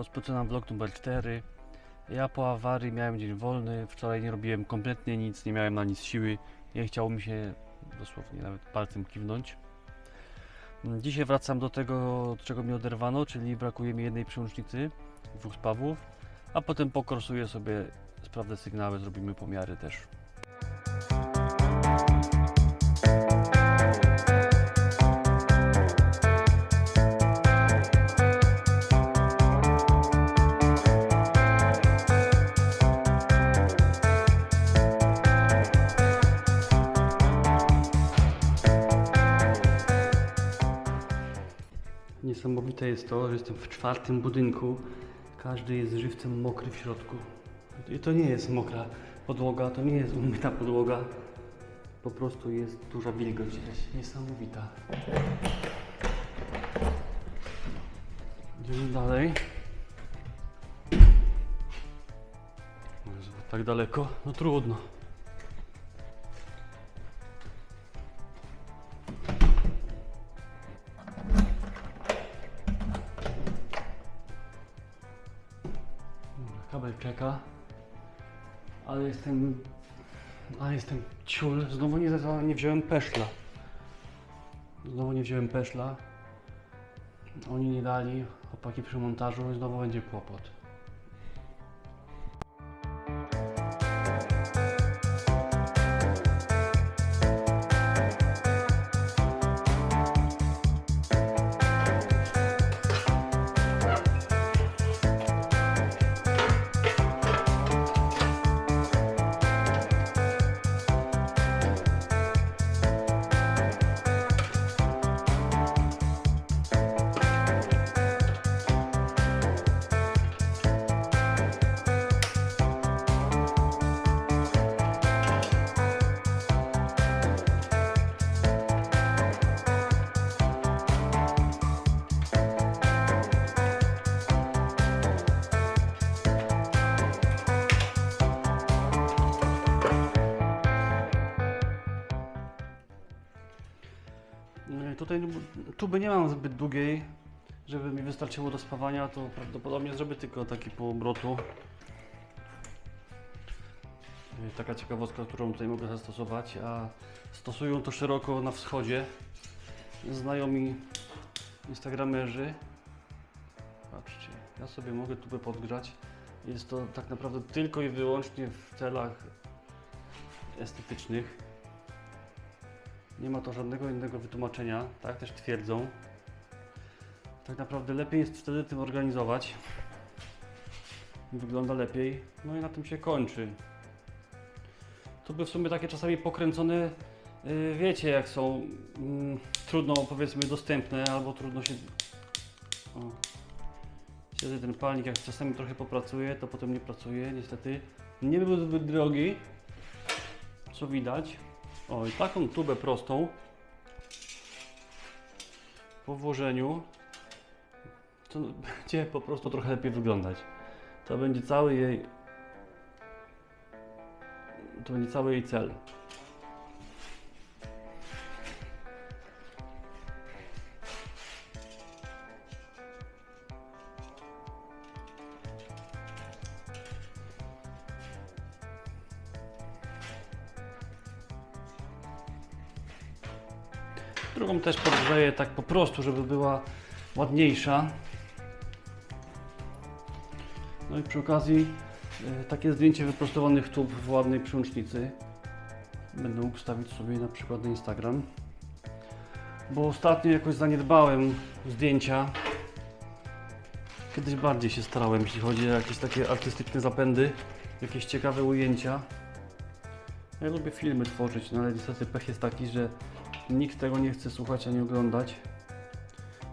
Rozpoczynam vlog numer 4. Ja po awarii miałem dzień wolny. Wczoraj nie robiłem kompletnie nic, nie miałem na nic siły. Nie chciało mi się dosłownie nawet palcem kiwnąć. Dzisiaj wracam do tego, czego mi oderwano, czyli brakuje mi jednej przełącznicy, dwóch spawów, a potem pokorsuję sobie, sprawdzę sygnały, zrobimy pomiary też. Niesamowite jest to, że jestem w czwartym budynku. Każdy jest żywcem mokry w środku. I to nie jest mokra podłoga, to nie jest umyta podłoga. Po prostu jest duża wilgoć gdzieś. Niesamowita. Idziemy dalej. Jezu, Tak daleko? No trudno. Jestem ciul. Znowu nie, nie wziąłem peszla. Znowu nie wziąłem peszla. Oni nie dali. Chłopaki przy montażu i znowu będzie kłopot. Tutaj tuby nie mam zbyt długiej, żeby mi wystarczyło do spawania, to prawdopodobnie zrobię tylko taki pół obrotu. Yy, Taka ciekawostka, którą tutaj mogę zastosować, a stosują to szeroko na wschodzie. Znajomi instagramerzy. Patrzcie, ja sobie mogę tubę podgrzać. Jest to tak naprawdę tylko i wyłącznie w celach estetycznych. Nie ma to żadnego innego wytłumaczenia, tak też twierdzą. Tak naprawdę lepiej jest wtedy tym organizować. Wygląda lepiej, no i na tym się kończy. To by w sumie takie czasami pokręcone, yy, wiecie jak są mm, trudno powiedzmy dostępne albo trudno się... O. Siedzę ten palnik, jak czasami trochę popracuje, to potem nie pracuje, niestety. Nie był zbyt drogi, co widać. O, i taką tubę prostą po włożeniu to będzie po prostu trochę lepiej wyglądać. To będzie cały jej to będzie cały jej cel. Też podgrzeję tak po prostu, żeby była ładniejsza. No i przy okazji e, takie zdjęcie wyprostowanych tub w ładnej przyłącznicy. Będę mógł wstawić sobie na przykład na Instagram. Bo ostatnio jakoś zaniedbałem zdjęcia. Kiedyś bardziej się starałem, jeśli chodzi o jakieś takie artystyczne zapędy, jakieś ciekawe ujęcia. Ja lubię filmy tworzyć, no ale niestety pech jest taki, że nikt tego nie chce słuchać ani oglądać.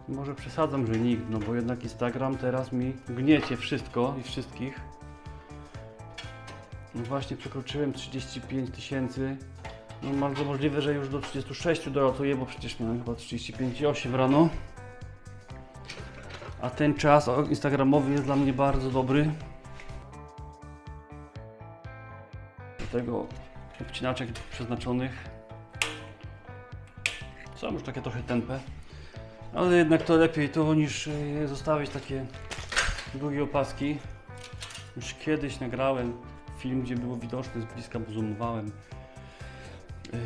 Może przesadzam, że nikt, no bo jednak Instagram teraz mi gniecie wszystko i wszystkich. No właśnie przekroczyłem 35 tysięcy. No bardzo możliwe, że już do 36 dolatuję, bo przecież miałem chyba 35,8 rano. A ten czas instagramowy jest dla mnie bardzo dobry. Do tego obcinaczek przeznaczonych. Są już takie trochę tępe. Ale jednak to lepiej to niż y, zostawić takie Drugie opaski. Już kiedyś nagrałem film, gdzie było widoczne z bliska, bo zoomowałem. Yy,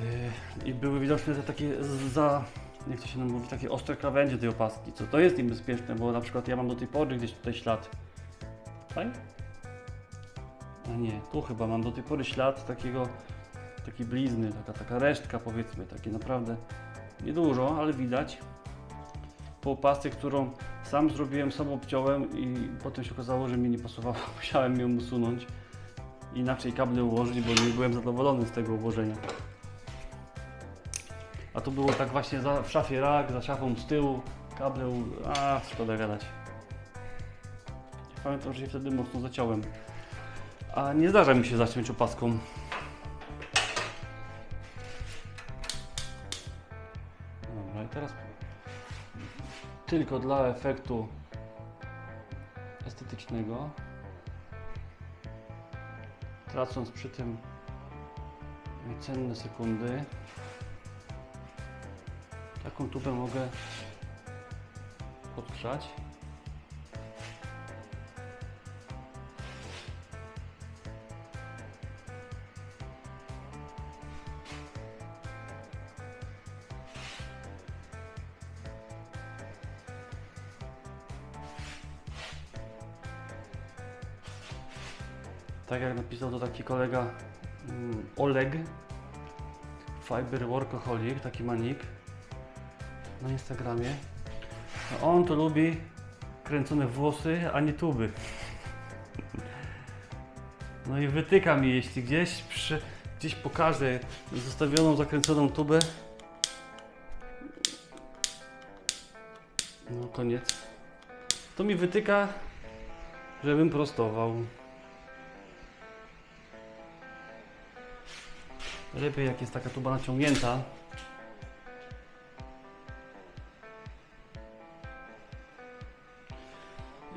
I były widoczne te takie za, jak to się nam mówi, takie ostre krawędzie tej opaski, co to jest niebezpieczne, bo na przykład ja mam do tej pory gdzieś tutaj ślad. Tutaj? A nie, tu chyba mam do tej pory ślad takiego, takiej blizny, taka, taka resztka powiedzmy, takie naprawdę niedużo, ale widać. Po opasce, którą sam zrobiłem, sam obciąłem i potem się okazało, że mi nie pasowała, musiałem ją usunąć. Inaczej kable ułożyć, bo nie byłem zadowolony z tego ułożenia. A tu było tak właśnie za, w szafie rak, za szafą z tyłu, kable, u... a szkoda gadać. Pamiętam, że się wtedy mocno zaciąłem. A nie zdarza mi się zaciąć opaską. Tylko dla efektu estetycznego, tracąc przy tym cenne sekundy, taką tubę mogę podgrzać. Napisał to taki kolega mm, Oleg, Fiber Workaholic, taki manik na Instagramie. No on to lubi kręcone włosy, a nie tuby. No i wytyka mi, jeśli gdzieś, przy, gdzieś pokażę zostawioną, zakręconą tubę. No koniec. To mi wytyka, żebym prostował. Lepiej jak jest taka tuba naciągnięta.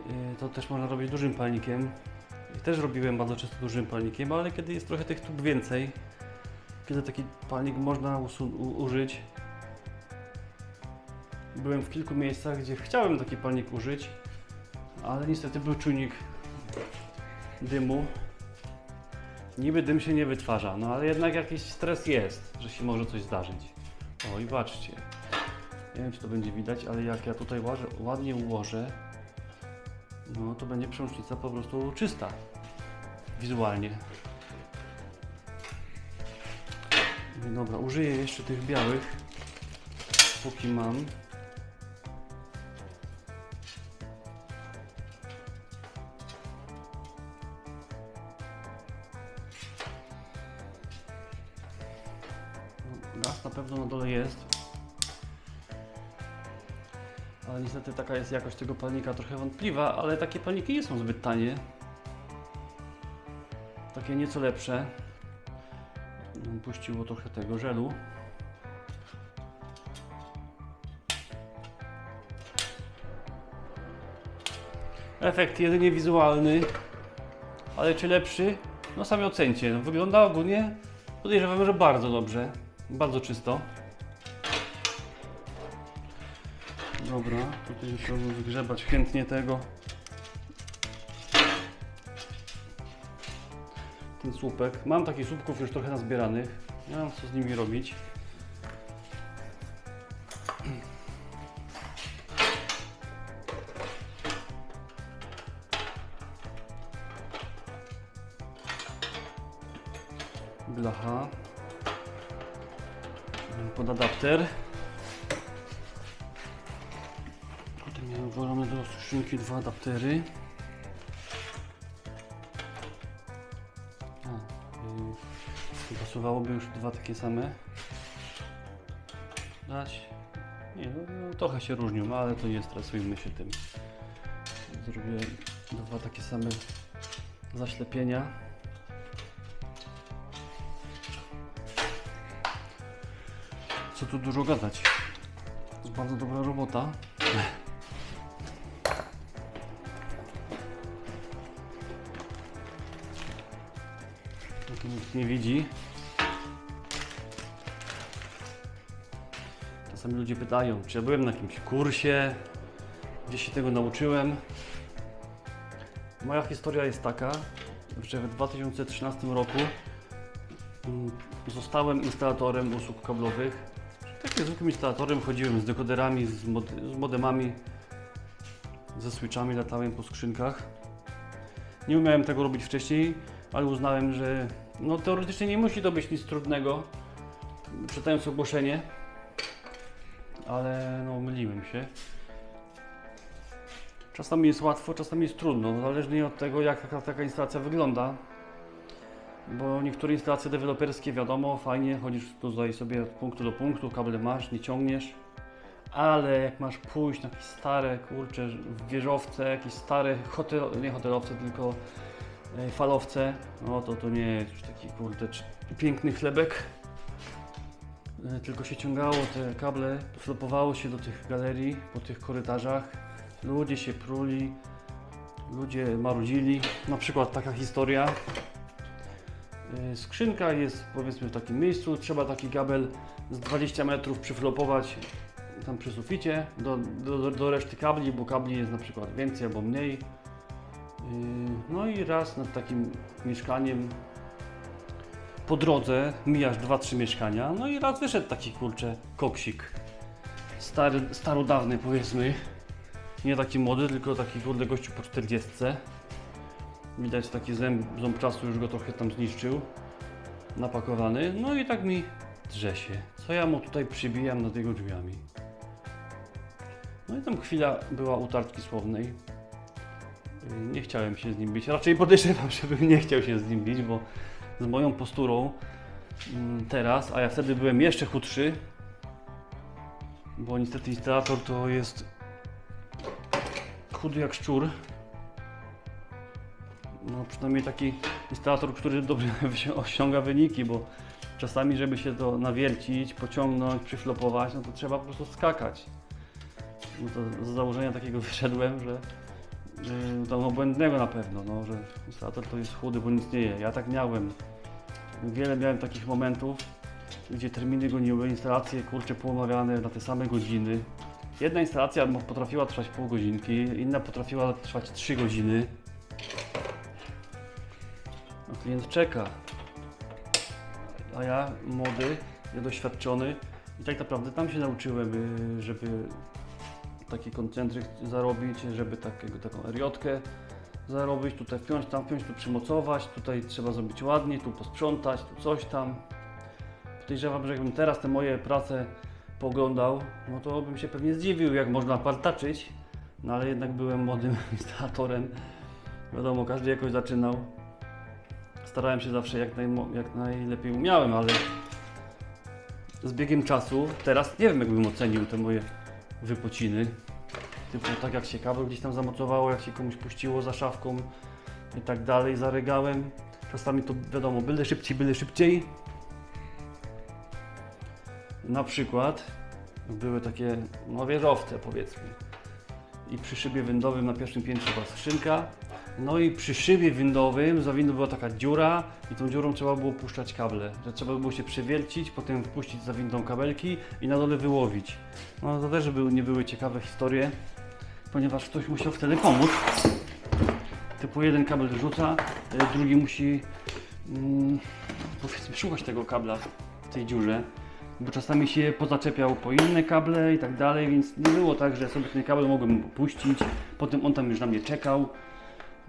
Yy, To też można robić dużym palnikiem. Też robiłem bardzo często dużym palnikiem, ale kiedy jest trochę tych tub więcej, kiedy taki palnik można użyć. Byłem w kilku miejscach, gdzie chciałem taki palnik użyć, ale niestety był czujnik dymu. Niby dym się nie wytwarza, no ale jednak jakiś stres jest, że się może coś zdarzyć. O i patrzcie. Nie wiem, czy to będzie widać, ale jak ja tutaj łażę, ładnie ułożę, no to będzie przełącznica po prostu czysta. Wizualnie. Dobra, użyję jeszcze tych białych, póki mam. Taka jest jakość tego palnika trochę wątpliwa, ale takie palniki nie są zbyt tanie. Takie nieco lepsze. Puściło trochę tego żelu. Efekt jedynie wizualny, ale czy lepszy? No sami ocencie. Wygląda ogólnie, podejrzewam, że bardzo dobrze. Bardzo czysto. Dobra, tutaj chciałbym wygrzebać chętnie tego. Ten słupek. Mam takich słupków już trochę nazbieranych. Nie mam co z nimi robić. 4. A, yy, pasowałoby już dwa takie same. Dać. Nie, no, no, trochę się różnią, ale to nie stresujmy się tym. Zrobię dwa takie same zaślepienia. Co tu dużo gadać. To jest bardzo dobra robota. Nikt nie widzi. Czasami ludzie pytają, czy ja byłem na jakimś kursie, gdzie się tego nauczyłem. Moja historia jest taka, że w 2013 roku mm, zostałem instalatorem usług kablowych. Takim zwykłym instalatorem chodziłem z dekoderami, z, mod z modemami, ze switchami, latałem po skrzynkach. Nie umiałem tego robić wcześniej, ale uznałem, że no, teoretycznie nie musi to być nic trudnego. Czytając ogłoszenie, ale no, myliłem się. Czasami jest łatwo, czasami jest trudno, zależnie od tego, jak taka, taka instalacja wygląda. Bo niektóre instalacje deweloperskie, wiadomo, fajnie, chodzisz tutaj sobie od punktu do punktu, kable masz, nie ciągniesz. Ale jak masz pójść na jakieś stare, kurcze, wieżowce, jakieś stare hotel, nie hotelowce, tylko falowce, no to to nie jest już taki kurde piękny chlebek. E, Tylko się ciągało te kable, flopowało się do tych galerii, po tych korytarzach. Ludzie się pruli, ludzie marudzili. Na przykład taka historia. Yy, Skrzynka jest powiedzmy w takim miejscu, trzeba taki kabel z 20 metrów przyflopować tam przy suficie do, do, do reszty kabli, bo kabli jest na przykład więcej albo mniej. Yy, No i raz nad takim mieszkaniem po drodze mijasz 2-3 mieszkania, no i raz wyszedł taki kurczę koksik. Stary, starodawny powiedzmy. Nie taki młody, tylko taki kurde gościu po 40. Widać taki ząb, ząb czasu już go trochę tam zniszczył. Napakowany. No i tak mi drze się. Co ja mu tutaj przybijam nad jego drzwiami. No i tam chwila była utartki słownej. Nie chciałem się z nim bić. Raczej podejrzewam, żebym nie chciał się z nim bić, bo z moją posturą mm, teraz, a ja wtedy byłem jeszcze chudszy, bo niestety instalator to jest chudy jak szczur. No przynajmniej taki instalator, który dobrze osiąga wyniki, bo czasami, żeby się to nawiercić, pociągnąć, przyflopować, no to trzeba po prostu skakać. No to z założenia takiego wyszedłem, że tam no, błędnego na pewno, no, że instalator to jest chudy, bo nic nie je. Ja tak miałem. Wiele miałem takich momentów, gdzie terminy goniły, instalacje kurcze poumawiane na te same godziny. Jedna instalacja potrafiła trwać pół godzinki, inna potrafiła trwać 3 godziny. A klient czeka. A ja młody, niedoświadczony i tak naprawdę tam się nauczyłem, y, żeby taki koncentryk zarobić, żeby takiego, taką eriotkę zarobić, tutaj wpiąć, tam wpiąć, tu przymocować, tutaj trzeba zrobić ładnie, tu posprzątać, tu coś tam. Podejrzewam, że jakbym teraz te moje prace poglądał, no to bym się pewnie zdziwił, jak można partaczyć, no ale jednak byłem młodym instalatorem. Wiadomo, każdy jakoś zaczynał. Starałem się zawsze jak, najmo- jak najlepiej umiałem, ale z biegiem czasu, teraz nie wiem, jakbym ocenił te moje wypociny. Typu tak jak się kabel gdzieś tam zamocowało, jak się komuś puściło za szafką i tak dalej, zarygałem. Czasami to wiadomo, byle szybciej, byle szybciej. Na przykład były takie no, wieżowce powiedzmy. I przy szybie windowym na pierwszym piętrze była skrzynka. No i przy szybie windowym za windą była taka dziura i tą dziurą trzeba było puszczać kable. Że trzeba było się przewiercić, potem wpuścić za windą kabelki i na dole wyłowić. No to też były, nie były ciekawe historie, ponieważ ktoś musiał wtedy pomóc. Typu jeden kabel rzuca, y, drugi musi mm, powiedzmy szukać tego kabla w tej dziurze, bo czasami się pozaczepiał po inne kable i tak dalej, więc nie było tak, że sobie ten kabel mogłem puścić, potem on tam już na mnie czekał,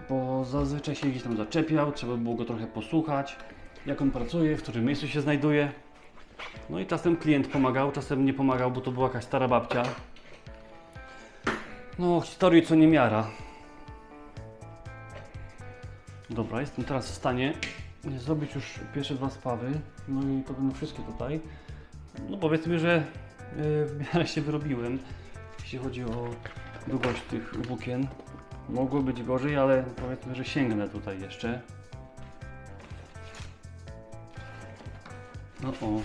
bo zazwyczaj się gdzieś tam zaczepiał, trzeba było go trochę posłuchać, jak on pracuje, w którym miejscu się znajduje. No i czasem klient pomagał, czasem nie pomagał, bo to była jakaś stara babcia. No, historii co nie miara. Dobra, jestem teraz w stanie zrobić już pierwsze dwa spawy, no i to będą wszystkie tutaj. No powiedzmy, że yy, w miarę się wyrobiłem, jeśli chodzi o długość tych włókien. Mogło być gorzej, ale powiedzmy, że sięgnę tutaj jeszcze. No o.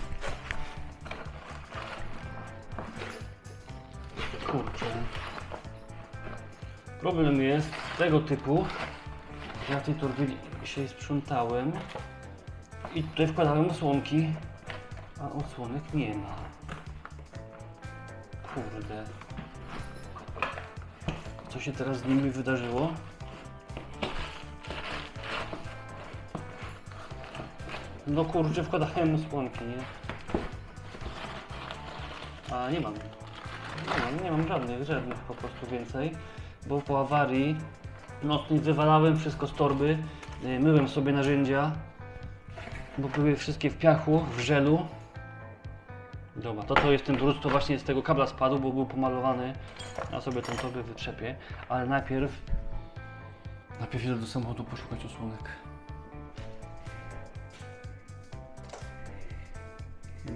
Kurczę. Problem jest tego typu. Ja w tej torbie dzisiaj sprzątałem i tutaj wkładałem osłonki, a osłonek nie ma. Kurde. Co się teraz z nimi wydarzyło? No kurczę, wkładałem mu słonki, nie? A nie mam. Nie mam, nie mam żadnych, żadnych po prostu więcej, bo po awarii nocnych wywalałem wszystko z torby, y, myłem sobie narzędzia, bo były wszystkie w piachu, w żelu. Dobra, to co jest ten drut, to właśnie z tego kabla spadł, bo był pomalowany ja sobie tą torbę wytrzepię, ale najpierw najpierw idę do samochodu poszukać osłonek.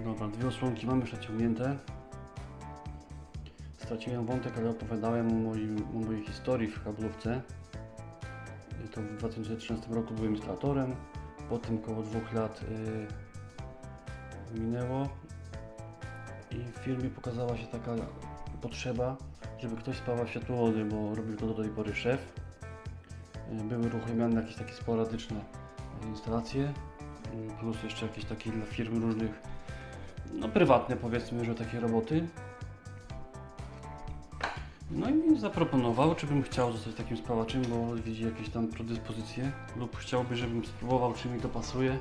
Dobra, dwie osłonki mam już naciągnięte. Straciłem wątek, ale opowiadałem o, moim, o mojej historii w kablówce. To w 2013 roku byłem instalatorem. Potem około dwóch lat y, minęło i w firmie pokazała się taka potrzeba, żeby ktoś spawał światłowody, bo robił to do tej pory szef. Y, Były uruchomione jakieś takie sporadyczne instalacje, y, plus jeszcze jakieś takie dla firm różnych, no prywatne powiedzmy, że takie roboty. No i mi zaproponował, czy bym chciał zostać takim spawaczem, bo widzi jakieś tam predyspozycje lub chciałby, żebym spróbował, czy mi to pasuje.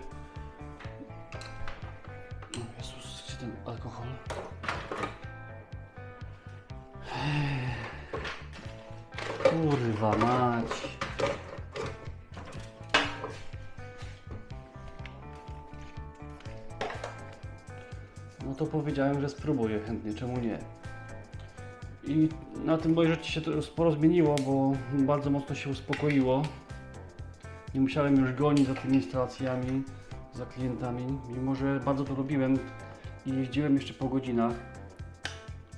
Spróbuję chętnie, czemu nie? I na tym boję rzeczy się to sporo zmieniło, bo bardzo mocno się uspokoiło. Nie musiałem już gonić za tymi instalacjami, za klientami, mimo że bardzo to robiłem i jeździłem jeszcze po godzinach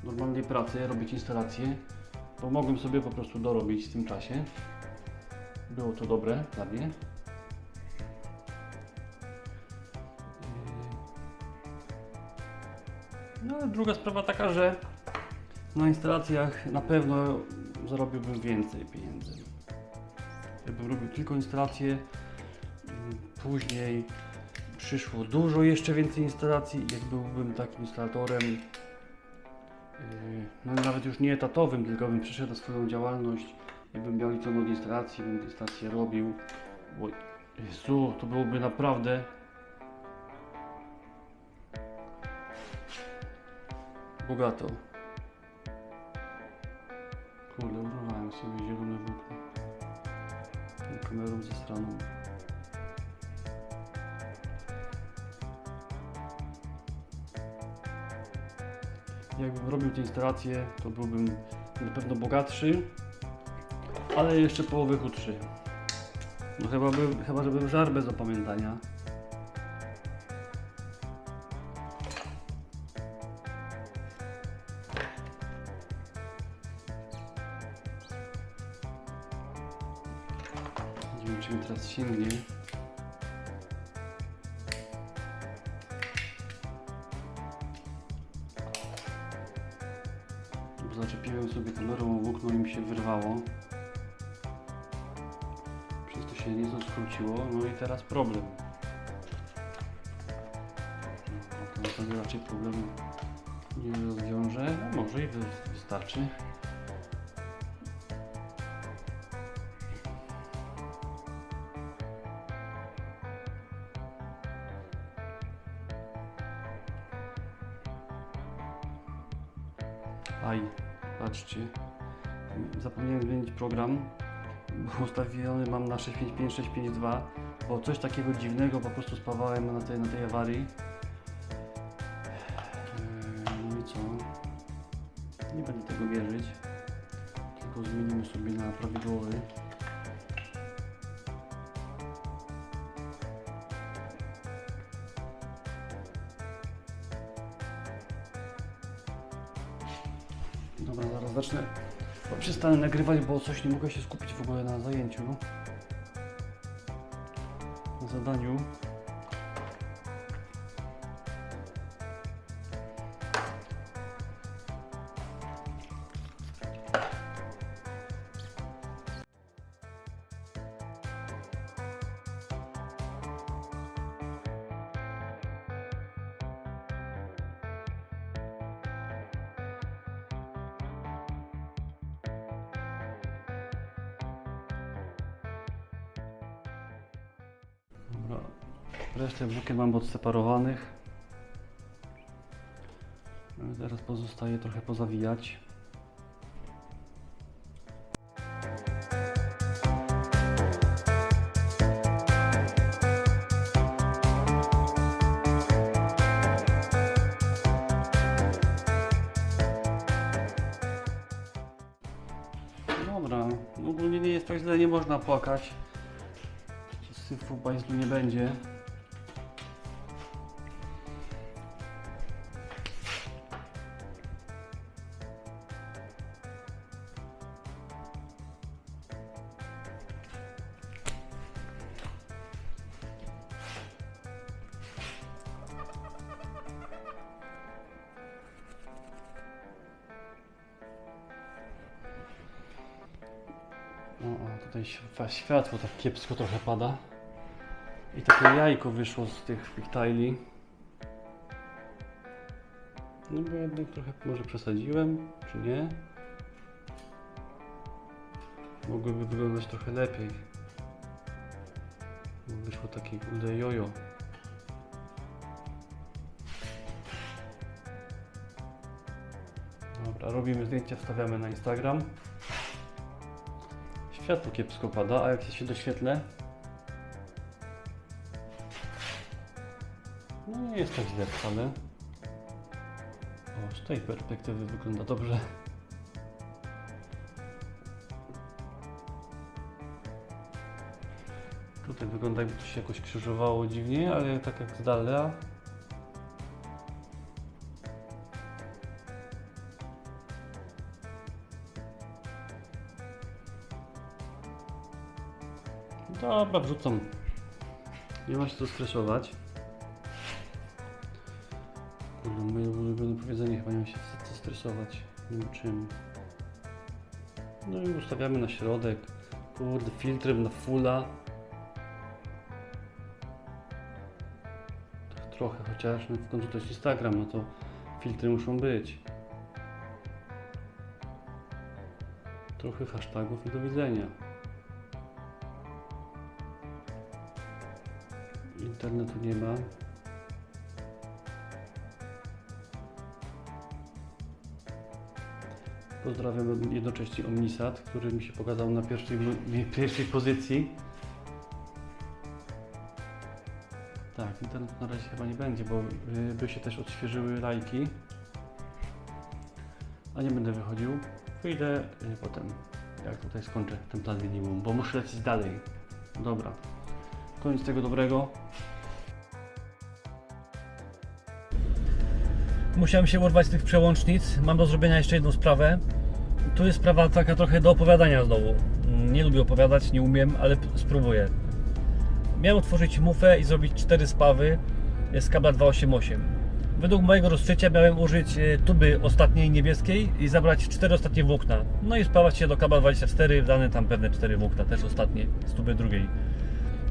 normalnej pracy, robić instalacje, bo mogłem sobie po prostu dorobić w tym czasie. Było to dobre dla mnie. No druga sprawa taka, że na instalacjach na pewno zarobiłbym więcej pieniędzy. Jakbym robił tylko instalacje, mm, później przyszło dużo jeszcze więcej instalacji, jak byłbym takim instalatorem, yy, no nawet już nie etatowym, tylko bym przeszedł swoją działalność, jakbym miał liczną od instalacji, bym instalacje robił. Bo Jezu, to byłoby naprawdę bogato. Kurde, urwałem sobie zielone włókno. Kamerą ze straną. Jakbym robił te instalacje, to byłbym na pewno bogatszy, ale jeszcze połowy chudszy. No chyba, by, chyba że żar bez opamiętania. Zaczepiłem sobie kamerą włókno i mi się wyrwało. Przez to się nieco skróciło, no i teraz problem. No, to raczej problemu nie rozwiąże, a może i wy- wystarczy. Program. Ustawiony mam na 655, bo coś takiego dziwnego po prostu spawałem na tej, na tej awarii. Eee, No i co? Nie będę tego wierzyć. Tylko zmienimy sobie na prawidłowy. Dobra, zaraz zacznę. Bo Przestanę nagrywać, bo coś nie mogę się skupić w ogóle na zajęciu. Na zadaniu. Włókien mam odseparowanych. Teraz pozostaje trochę pozawijać. Dobra, ogólnie nie jest tak źle, nie można płakać. Syfu bajzlu nie będzie. Światło tak kiepsko trochę pada. I takie jajko wyszło z tych pigtaili. No bo jednak trochę może przesadziłem, czy nie? Mogłyby wyglądać trochę lepiej. Wyszło takie kurde jojo. Dobra, robimy zdjęcia, wstawiamy na Instagram. Światło kiepsko pada, a jak się doświetlę, no nie jest tak źle wcale. O, z tej perspektywy wygląda dobrze. Tutaj wygląda jakby to się jakoś krzyżowało dziwnie, ale tak jak z dala. Dobra, wrzucam. Nie ma się co stresować. Kurde, moje ulubione powiedzenie chyba nie ma się co stresować. Nie ma czym. No i ustawiamy na środek. Kurde, filtrem na fulla. Tak trochę, chociaż no w końcu to jest Instagram, no to filtry muszą być. Trochę hashtagów i do widzenia. Internetu nie ma. Pozdrawiam jednocześnie Omnisat, który mi się pokazał na pierwszej, pierwszej pozycji. Tak, internetu na razie chyba nie będzie, bo y, by się też odświeżyły lajki. A nie będę wychodził. Wyjdę y, potem, jak tutaj skończę ten plan minimum, bo muszę lecieć dalej. Dobra. Koniec tego dobrego. Musiałem się urwać z tych przełącznic. Mam do zrobienia jeszcze jedną sprawę. Tu jest sprawa taka trochę do opowiadania znowu. Nie lubię opowiadać, nie umiem, ale spróbuję. Miałem otworzyć mufę i zrobić cztery spawy z kabla 288. Według mojego rozczucia miałem użyć e, tuby ostatniej niebieskiej i zabrać cztery ostatnie włókna. No i spawać się do kabla 24, dane tam pewne cztery włókna, też ostatnie, z tuby drugiej.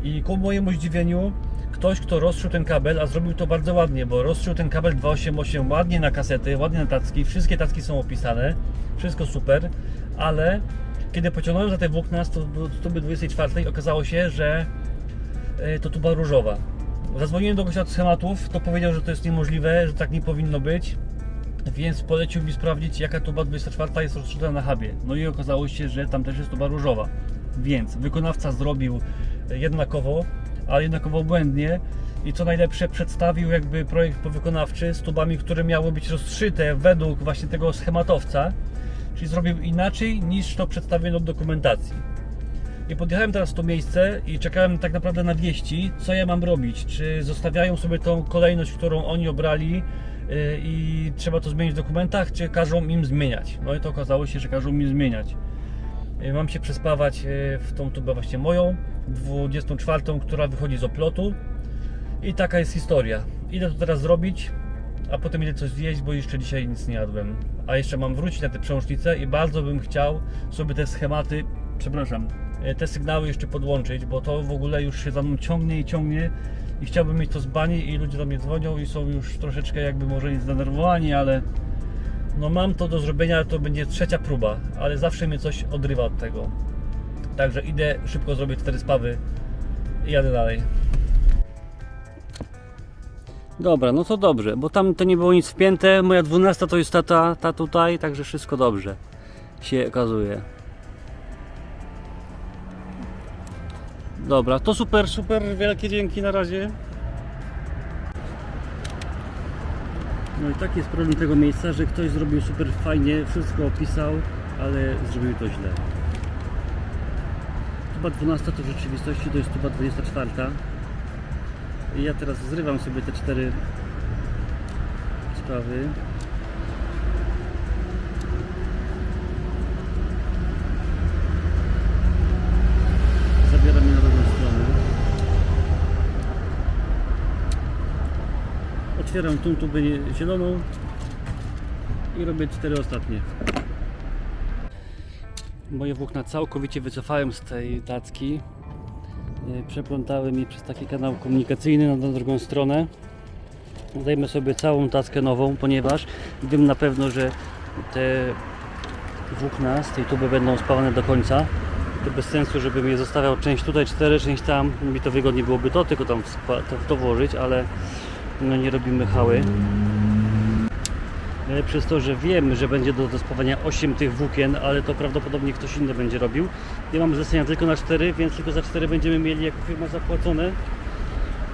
I ku mojemu zdziwieniu, ktoś, kto rozszył ten kabel, a zrobił to bardzo ładnie, bo rozszył ten kabel 288 ładnie na kasety, ładnie na tacki, wszystkie tacki są opisane, wszystko super, ale kiedy pociągnąłem za te włókna z tu- z tuby 24, okazało się, że e, to tuba różowa. Zadzwoniłem do gościa od schematów, to powiedział, że to jest niemożliwe, że tak nie powinno być, więc polecił mi sprawdzić, jaka tuba 24 jest rozszyta na hubie. No i okazało się, że tam też jest tuba różowa. Więc wykonawca zrobił jednakowo, ale jednakowo błędnie i co najlepsze przedstawił jakby projekt powykonawczy z tubami, które miały być rozszyte według właśnie tego schematowca, czyli zrobił inaczej niż to przedstawiono w dokumentacji. I podjechałem teraz w to miejsce i czekałem tak naprawdę na wieści, co ja mam robić. Czy zostawiają sobie tą kolejność, którą oni obrali yy, i trzeba to zmienić w dokumentach, czy każą im zmieniać. No i to okazało się, że każą mi zmieniać. Yy, Mam się przespawać yy, w tą tubę właśnie moją, 24, która wychodzi z oplotu. I taka jest historia. Idę to teraz zrobić, a potem idę coś zjeść, bo jeszcze dzisiaj nic nie jadłem. A jeszcze mam wrócić na te przełącznice i bardzo bym chciał sobie te schematy, przepraszam, e, te sygnały jeszcze podłączyć, bo to w ogóle już się za mną ciągnie i ciągnie i chciałbym mieć to z bani i ludzie do mnie dzwonią i są już troszeczkę jakby może nie zdenerwowani, ale no mam to do zrobienia, to będzie trzecia próba, ale zawsze mnie coś odrywa od tego. Także idę, szybko zrobię cztery spawy i jadę dalej. Dobra, no to dobrze, bo tam to nie było nic wpięte. Moja 12 to jest ta, ta, ta tutaj, także wszystko dobrze się okazuje. Dobra, to super, super, wielkie dzięki na razie. No i taki jest problem tego miejsca, że ktoś zrobił super fajnie, wszystko opisał, ale zrobił to źle. Tuba 12 to w rzeczywistości to jest tuba 24. I ja teraz zrywam sobie te cztery sprawy. Zabieram je na drugą stronę. Otwieram tą tubę zieloną i robię cztery ostatnie. Moje włókna całkowicie wycofałem z tej tacki. E, Przeplątałem je przez taki kanał komunikacyjny na, drugą stronę. Zdejmę sobie całą tackę nową, ponieważ wiem na pewno, że te włókna z tej tuby będą spawane do końca. To bez sensu, żebym je zostawiał część tutaj, cztery, część tam. Mi to wygodnie byłoby to, tylko tam to, to włożyć, ale no nie robimy hały. Najlepsze jest to, że wiem, że będzie do, do spawania 8 tych włókien, ale to prawdopodobnie ktoś inny będzie robił. Ja mam zlecenia tylko na 4, więc tylko za 4 będziemy mieli jako firma zapłacone.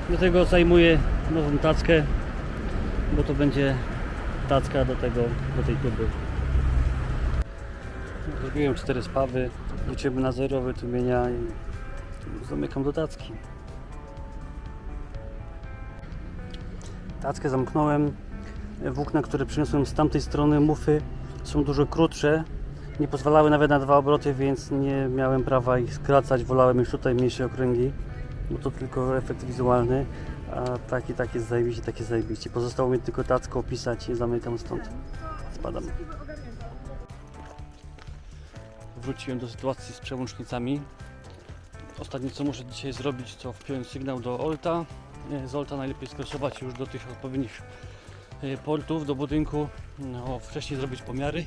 Dlatego zajmuję nową tackę, bo to będzie tacka do tego, do tej tuby. Zrobiłem 4 spawy, liczymy na zerowe tłumienia i zamykam do tacki. Tackę zamknąłem. Włókna, które przyniosłem z tamtej strony mufy są dużo krótsze. Nie pozwalały nawet na dwa obroty, więc nie miałem prawa ich skracać. Wolałem już tutaj mniejsze okręgi, bo to tylko efekt wizualny. A taki, taki jest zajebiście, takie zajebiście. Pozostało mi tylko tackę opisać i zamykam stąd. Spadam. Wróciłem do sytuacji z przełącznicami. Ostatnie co muszę dzisiaj zrobić, to wpiąć sygnał do Olta. E, Z Olta najlepiej skresować już do tych odpowiednich e, portów, do budynku. No, wcześniej zrobić pomiary,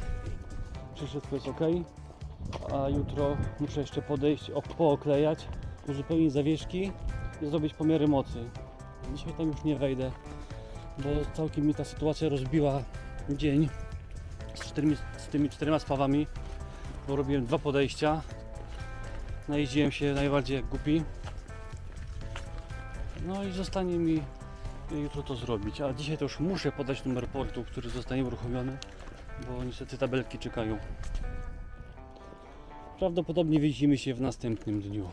czy wszystko jest ok. A jutro muszę jeszcze podejść, pooklejać, uzupełnić zawieszki i zrobić pomiary mocy. Dzisiaj tam już nie wejdę, bo całkiem mi ta sytuacja rozbiła dzień z, z tymi czterema spawami, bo robiłem dwa podejścia. Najeździłem się najbardziej jak głupi. No i zostanie mi jutro to zrobić. A dzisiaj to już muszę podać numer portu, który zostanie uruchomiony, bo niestety tabelki czekają. Prawdopodobnie widzimy się w następnym dniu.